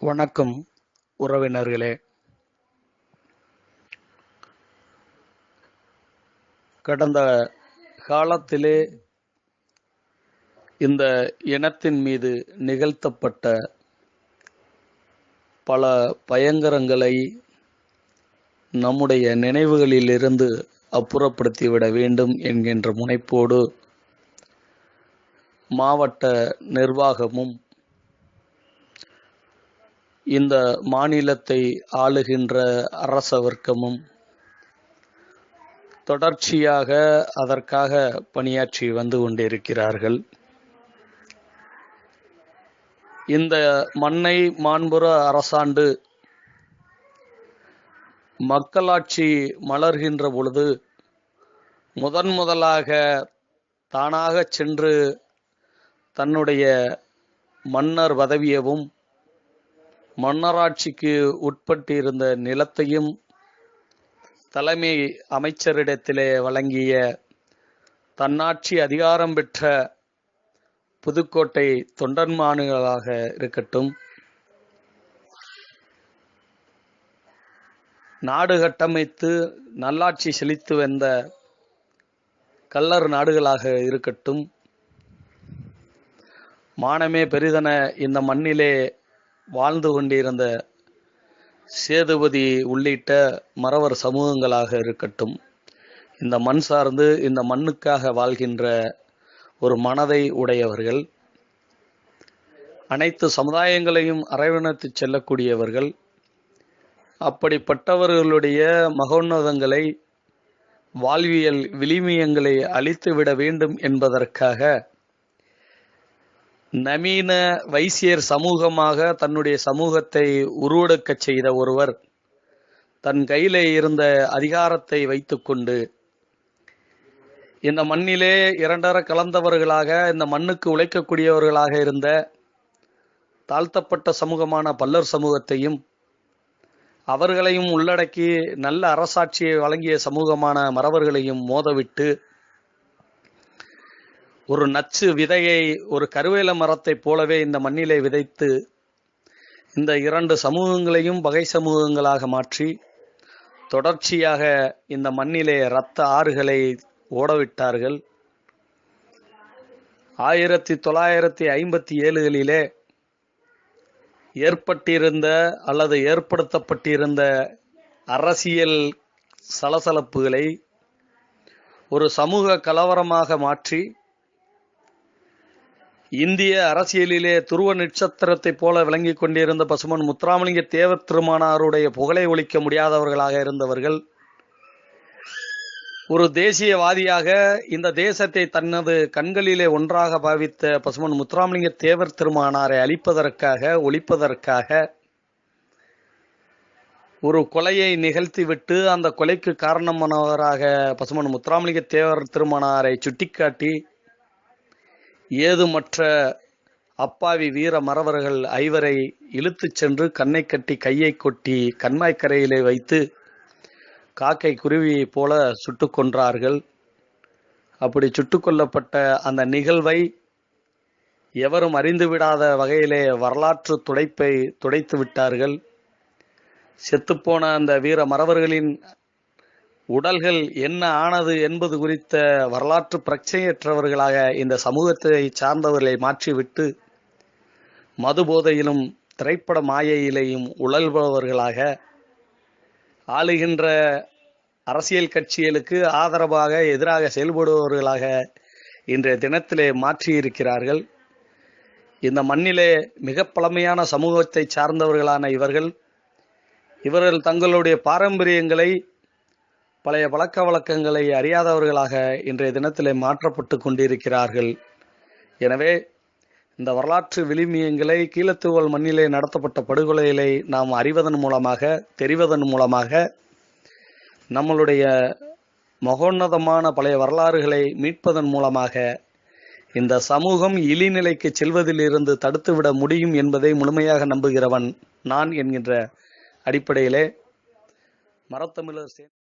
வணக்கம் உறவினர்களே. கடந்த காலத்திலே இந்த இனத்தின் மீது நிகழ்த்தப்பட்ட பல பயங்கரங்களை நம்முடைய நினைவுகளிலிருந்து அப்புறப்படுத்திவிட வேண்டும் என்கின்ற முனைப்போடு மாவட்ட நிர்வாகமும் இந்த மாநிலத்தை ஆளுகின்ற அரச வர்க்கமும் தொடர்ச்சியாக அதற்காக பணியாற்றி வந்து கொண்டிருக்கிறார்கள். இந்த மண்ணை மாண்புற அரசாண்டு மக்களாட்சி மலர்கின்ற பொழுது முதன் முதலாக தானாக சென்று தன்னுடைய மன்னர் பதவியவும் மன்னராட்சிக்கு உட்பட்டிருந்த நிலத்தையும் தலைமை அமைச்சரிடத்திலே வழங்கிய தன்னாட்சி அதிகாரம் பெற்ற புதுக்கோட்டை தொண்டன்மானுகளாக இருக்கட்டும். நாடு கட்டமைத்து நல்லாட்சி செழித்து வந்த கல்லர் நாடுகளாக இருக்கட்டும். மானமே பெரிதென இந்த மண்ணிலே வாழ்ந்து கொண்டிருந்த சேதுபதி உள்ளிட்ட மறவர் சமூகங்களாக இருக்கட்டும் இந்த மண் சார்ந்து இந்த மண்ணுக்காக வாழ்கின்ற ஒரு மனதை உடையவர்கள் அனைத்து சமுதாயங்களையும் அரவணைத்து செல்லக்கூடியவர்கள் அப்படிப்பட்டவர்களுடைய மகோன்னதங்களை வாழ்வியல் விளிமியங்களை அழித்துவிட வேண்டும் என்பதற்காக நவீன வைசியர் சமூகமாக தன்னுடைய சமூகத்தை உருவெடுக்கச் செய்த ஒருவர் தன் கையிலே இருந்த அதிகாரத்தை வைத்துக்கொண்டு இந்த மண்ணிலே இரண்டர கலந்தவர்களாக இந்த மண்ணுக்கு உழைக்கக்கூடியவர்களாக இருந்த தாழ்த்தப்பட்ட சமூகமான பல்லர் சமூகத்தையும் அவர்களையும் உள்ளடக்கி நல்ல அரசாட்சியை வழங்கிய சமூகமான மறவர்களையும் மோதவிட்டு ஒரு நச்சு விதையை ஒரு கருவேல மரத்தைப் போலவே இந்த மண்ணிலே விதைத்து இந்த இரண்டு சமூகங்களையும் பகை சமூகங்களாக மாற்றி தொடர்ச்சியாக இந்த மண்ணிலே இரத்த ஆறுகளை ஓடவிட்டார்கள். ஆயிரத்தி தொள்ளாயிரத்தி ஐம்பத்தி ஏழுகளிலே ஏற்பட்டிருந்த அல்லது ஏற்படுத்தப்பட்டிருந்த அரசியல் சலசலப்புகளை ஒரு சமூக கலவரமாக மாற்றி இந்திய அரசியலிலே துருவ நட்சத்திரத்தைப் போல விளங்கிக் கொண்டிருந்த பசுமன் முத்துராமலிங்க தேவர் திருமானாருடைய புகழை ஒழிக்க முடியாதவர்களாக இருந்தவர்கள். ஒரு தேசியவாதியாக இந்த தேசத்தை தனது கண்களிலே ஒன்றாக பாவித்த பசுமன் முத்துராமலிங்க தேவர் திருமானாரை அழிப்பதற்காக ஒழிப்பதற்காக ஒரு கொலையை நிகழ்த்திவிட்டு அந்த கொலைக்கு காரணமானவராக பசுமன் முத்துராமலிங்க தேவர் திருமானாரை சுட்டிக்காட்டி ஏதுமற்ற அப்பாவி வீர மறவர்கள் ஐவரை இழுத்துச் சென்று கண்ணை கட்டி கையை கொட்டி கண்மாய்க்கரையிலே வைத்து காக்கை குருவியைப் போல சுட்டு கொன்றார்கள். அப்படி சுட்டு கொல்லப்பட்ட அந்த நிகழ்வை எவரும் அறிந்துவிடாத வகையிலே வரலாற்று துடைப்பை துடைத்து விட்டார்கள். செத்துப்போன அந்த வீர மறவர்களின் உடல்கள் என்ன ஆனது என்பது குறித்த வரலாற்று பிரச்சனையற்றவர்களாக இந்த சமூகத்தை சார்ந்தவர்களை மாற்றிவிட்டு மது போதையிலும் திரைப்பட மாயையிலேயும் உழல்பவர்களாக ஆளுகின்ற அரசியல் கட்சிகளுக்கு ஆதரவாக எதிராக செயல்படுபவர்களாக இன்றைய தினத்திலே மாற்றியிருக்கிறார்கள். இந்த மண்ணிலே மிக பழமையான சமூகத்தை சார்ந்தவர்களான இவர்கள் இவர்கள் தங்களுடைய பாரம்பரியங்களை பழைய பழக்க வழக்கங்களை அறியாதவர்களாக இன்றைய தினத்திலே மாற்றப்பட்டு கொண்டிருக்கிறார்கள். எனவே இந்த வரலாற்று விளிமியங்களை கீழத்துவல் மண்ணிலே நடத்தப்பட்ட படுகொலைகளை நாம் அறிவதன் மூலமாக தெரிவதன் மூலமாக நம்மளுடைய மகோன்னதமான பழைய வரலாறுகளை மீட்பதன் மூலமாக இந்த சமூகம் இழிநிலைக்கு செல்வதிலிருந்து தடுத்துவிட முடியும் என்பதை முழுமையாக நம்புகிறவன் நான் என்கின்ற அடிப்படையிலே மரத்தமிழர் சே